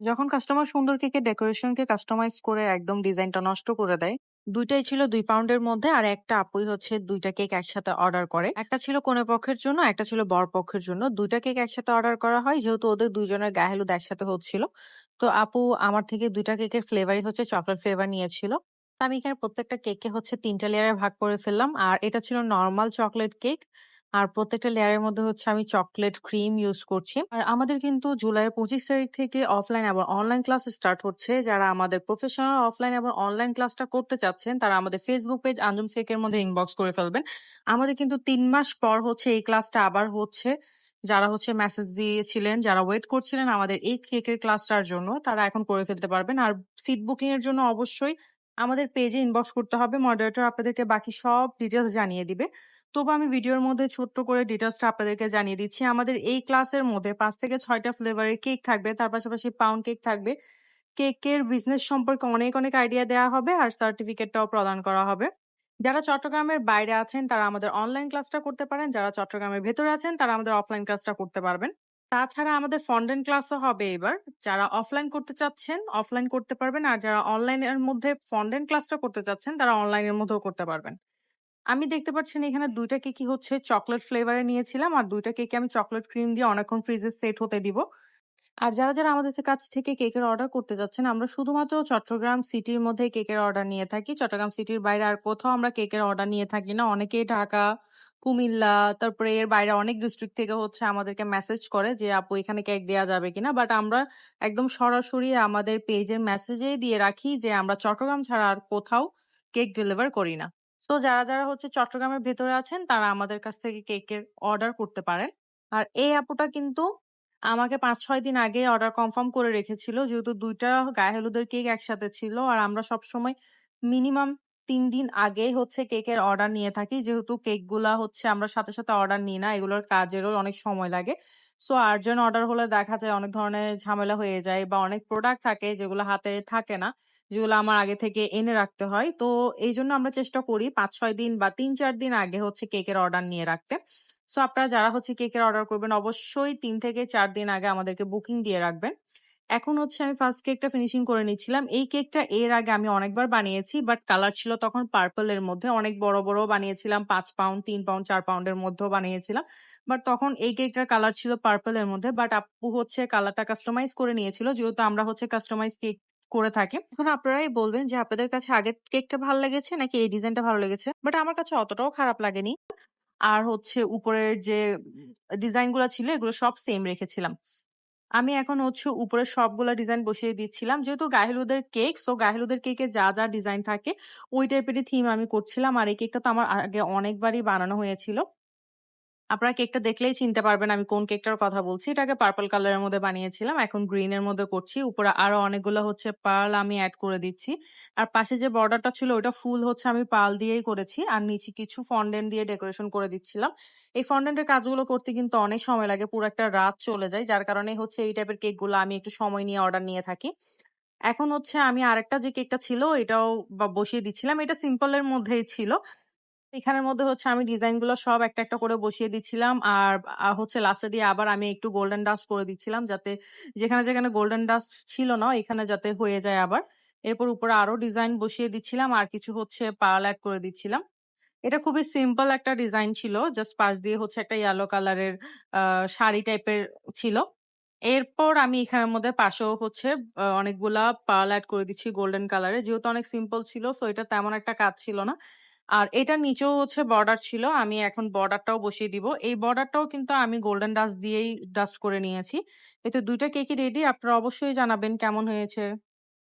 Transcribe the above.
যখন কাস্টমার সুন্দর কেকের ডেকোরেশনকে কাস্টমাইজ করে একদম ডিজাইনটা নষ্ট করে দেয়, দুইটাই ছিল দুই পাউন্ডের মধ্যে আর একটা আপুই হচ্ছে দুইটা কেক একসাথে অর্ডার করে। একটা ছিল কোনে পক্ষের জন্য, একটা ছিল বর পক্ষের জন্য। দুইটা কেক একসাথে অর্ডার করা হয়, যেহেতু ওদের দুইজনের গায়ে হলুদ একসাথে হচ্ছিল। তো আপু আমার থেকে দুইটা কেকের ফ্লেভারই হচ্ছে চকলেট ফ্লেভার নিয়েছিল। তো আমি এখানে প্রত্যেকটা কেককে হচ্ছে তিনটা লেয়ারে ভাগ করে ফেললাম। আর এটা ছিল নর্মাল চকলেট কেক আর প্রত্যেকটা লেয়ারের মধ্যে হচ্ছে আমি চকলেট ক্রিম ইউজ করছি। আর আমাদের কিন্তু জুলাইয়ের পঁচিশ তারিখ থেকে অফলাইন এবং অনলাইন ক্লাস স্টার্ট হচ্ছে। যারা আমাদের প্রফেশনাল অফলাইন এবং অনলাইন ক্লাসটা করতে চাচ্ছেন, তারা আমাদের ফেসবুক পেজ আঞ্জুম কেকের মধ্যে ইনবক্স করে ফেলবেন। আমাদের কিন্তু তিন মাস পর হচ্ছে এই ক্লাসটা আবার হচ্ছে। যারা হচ্ছে মেসেজ দিয়েছিলেন, যারা ওয়েট করছিলেন আমাদের এই কেকের ক্লাসটার জন্য, তারা এখন করে ফেলতে পারবেন। আর সিট বুকিং এর জন্য অবশ্যই আমাদের পেজে ইনবক্স করতে হবে। মডারেটর আপনাদেরকে বাকি সব ডিটেলস জানিয়ে দিবে। তবু আমি ভিডিওর মধ্যে ছোট্ট করে ডিটেলসটা আপনাদেরকে জানিয়ে দিচ্ছি। আমাদের এই ক্লাসের মধ্যে পাঁচ থেকে ছয়টা ফ্লেভারের কেক থাকবে, তার পাশাপাশি পাউন্ড কেক থাকবে। কেকের বিজনেস সম্পর্কে অনেক অনেক আইডিয়া দেওয়া হবে আর সার্টিফিকেটটাও প্রদান করা হবে। যারা চট্টগ্রামের বাইরে আছেন, তারা আমাদের অনলাইন ক্লাসটা করতে পারেন। যারা চট্টগ্রামের ভেতরে আছেন, তারা আমাদের অফলাইন ক্লাসটা করতে পারবেন। তাছাড়া আমাদের ফন্ডেন ক্লাসও হবে এবার। যারা অফলাইন করতে চাচ্ছেন অফলাইন করতে পারবেন। আর যারা অনলাইনের মধ্যে ফন্ডেন ক্লাসটা করতে চাচ্ছেন, তারা অনলাইনের মধ্যেও করতে পারবেন। আমি দেখতে পাচ্ছেন এখানে দুইটা কেকই হচ্ছে চকলেট ফ্লেভারে নিয়েছিলাম। আর দুইটা কেকে আমি চকলেট ক্রিম দিয়ে অনেকক্ষণ ফ্রিজে সেট হতে দিব। আর যারা যারা আমাদের কাছ থেকে কেকের অর্ডার করতে যাচ্ছেন, আমরা শুধুমাত্র চট্টগ্রাম সিটির মধ্যে কেকের অর্ডার নিয়ে থাকি। চট্টগ্রাম সিটির বাইরে আর কোথাও আমরা কেকের অর্ডার নিয়ে থাকি না। অনেকেই ঢাকা, কুমিল্লা, তারপরে এর বাইরে অনেক ডিস্ট্রিক্ট থেকে হচ্ছে আমাদেরকে মেসেজ করে যে, আপু, এখানে কেক দেওয়া যাবে কিনা? বাট আমরা একদম সরাসরি আমাদের পেজের মেসেজে দিয়ে রাখি যে, আমরা চট্টগ্রাম ছাড়া আর কোথাও কেক ডেলিভার করি না। তো যারা যারা হচ্ছে চট্টগ্রামের ভেতরে আছেন, তারা আমাদের কাছ থেকে কেকের অর্ডার করতে পারেন। আর এই আপুটা কিন্তু আমাকে পাঁচ ছয় দিন আগে অর্ডার কনফার্ম করে রেখেছিল, যেহেতু দুইটা গায়ে হলুদের কেক একসাথে ছিল। আর আমরা সব সময় মিনিমাম তিন দিন আগে হচ্ছে কেকের অর্ডার নিয়ে থাকি। যেহেতু কেকগুলা হচ্ছে আমরা সাথে সাথে অর্ডার নিই না, এগুলোর কাজেরও অনেক সময় লাগে। সো আর্জেন্ট অর্ডার হলে দেখা যায় অনেক ধরনের ঝামেলা হয়ে যায় বা অনেক প্রোডাক্ট থাকে যেগুলো হাতে থাকে না, যেগুলো আমার আগে থেকে এনে রাখতে হয়। তো এই জন্য আমরা চেষ্টা করি পাঁচ, ছয় দিন বা তিন, চার দিন আগে হচ্ছে কেকের অর্ডার নিয়ে রাখতে। সো আপনারা যারা হচ্ছে কেকের অর্ডার করবেন, অবশ্যই তিন থেকে চার দিন আগে আমাদেরকে বুকিং দিয়ে রাখবেন। এখন হচ্ছে আমি ফার্স্ট কেকটা ফিনিশিং করে নিচ্ছিলাম। এই কেকটা এর আগে আমি অনেকবার বানিয়েছি বাট কালার ছিল তখন পার্পল এর মধ্যে। অনেক বড় বড় বানিয়েছিলাম, পাঁচ পাউন্ড তিন পাউন্ড চার পাউন্ডের মধ্যেও বানিয়েছিলাম। বাট তখন এই কেকটার কালার ছিল পার্পল এর মধ্যে বাট আপু হচ্ছে কালারটা কাস্টমাইজ করে নিয়েছিল। যেহেতু আমরা হচ্ছে কাস্টমাইজ কেক করে থাকি এখন আপনারাই বলবেন যে, আপনাদের কাছে আগের কেকটা ভালো লেগেছে নাকি এই ডিজাইনটা ভালো লেগেছে? বাট আমার কাছে অতটাও খারাপ লাগেনি। আর হচ্ছে উপরের যে ডিজাইনগুলা ছিল, এগুলো সব সেম রেখেছিলাম। আমি এখন হচ্ছে উপরে সবগুলা ডিজাইন বসিয়ে দিচ্ছিলাম। যেহেতু গাহেলুদের কেক সো গাহেলুদের কেকে যা যা ডিজাইন থাকে, ওই টাইপেরই থিম আমি করছিলাম। আর এই কেকটা তো আমার আগে অনেকবারই বানানো হয়েছিল। আপনারা কেকটা দেখলেই চিনতে পারবেন আমি কোন কেকটার কথা বলছি। এটাকে পার্পল কালারের মধ্যে বানিয়েছিলাম, এখন গ্রিন এর মধ্যে করছি। উপরে আরও অনেকগুলো হচ্ছে পার্ল আমি অ্যাড করে দিচ্ছি। আর পাশে যে বর্ডারটা ছিল ওটা ফুল হচ্ছে আমি পাল দিয়েই করেছি। আর নিচে কিছু ফন্ডেন্ট দিয়ে ডেকোরেশন করে দিচ্ছিলাম। এই ফন্ডেন্টের কাজগুলো করতে কিন্তু অনেক সময় লাগে, পুরো একটা রাত চলে যায়। যার কারণে হচ্ছে এই টাইপের কেকগুলো আমি একটু সময় নিয়ে অর্ডার নিয়ে থাকি। এখন হচ্ছে আমি আরেকটা যে কেকটা ছিল, এটাও বসিয়ে দিচ্ছিলাম। এটা সিম্পলের মধ্যেই ছিল। এখানের মধ্যে হচ্ছে আমি ডিজাইনগুলো সব একটা একটা করে বসিয়ে দিচ্ছিলাম। আর হচ্ছে লাস্টে দিয়ে আবার আমি একটু গোল্ডেন ডাস্ট করে দিচ্ছিলাম যাতে যেখানে যেখানে গোল্ডেন ডাস্ট ছিল না এখানে যাতে হয়ে যায় আবার। এরপর উপরে আরও ডিজাইন বসিয়ে দিচ্ছিলাম আর কিছু হচ্ছে পার্ল অ্যাড করে দিচ্ছিলাম। এটা খুবই সিম্পল একটা ডিজাইন ছিল জাস্ট পাশ দিয়ে হচ্ছে একটা ইয়েলো কালারের শাড়ি টাইপের ছিল। এরপর আমি এখানের মধ্যে পাশেও হচ্ছে অনেকগুলা পার্ল অ্যাড করে দিচ্ছি গোল্ডেন কালারের যেহেতু অনেক সিম্পল ছিল সো এটা তেমন একটা কাজ ছিল না। আর এটার নিচেও হচ্ছে বর্ডার ছিল, আমি এখন বর্ডারটাও বসিয়ে দিব। এই বর্ডারটাও কিন্তু আমি গোল্ডেন ডাস্ট দিয়েই ডাস্ট করে নিয়েছি। এতে দুইটা কেকই রেডি আপনারা অবশ্যই জানাবেন কেমন হয়েছে।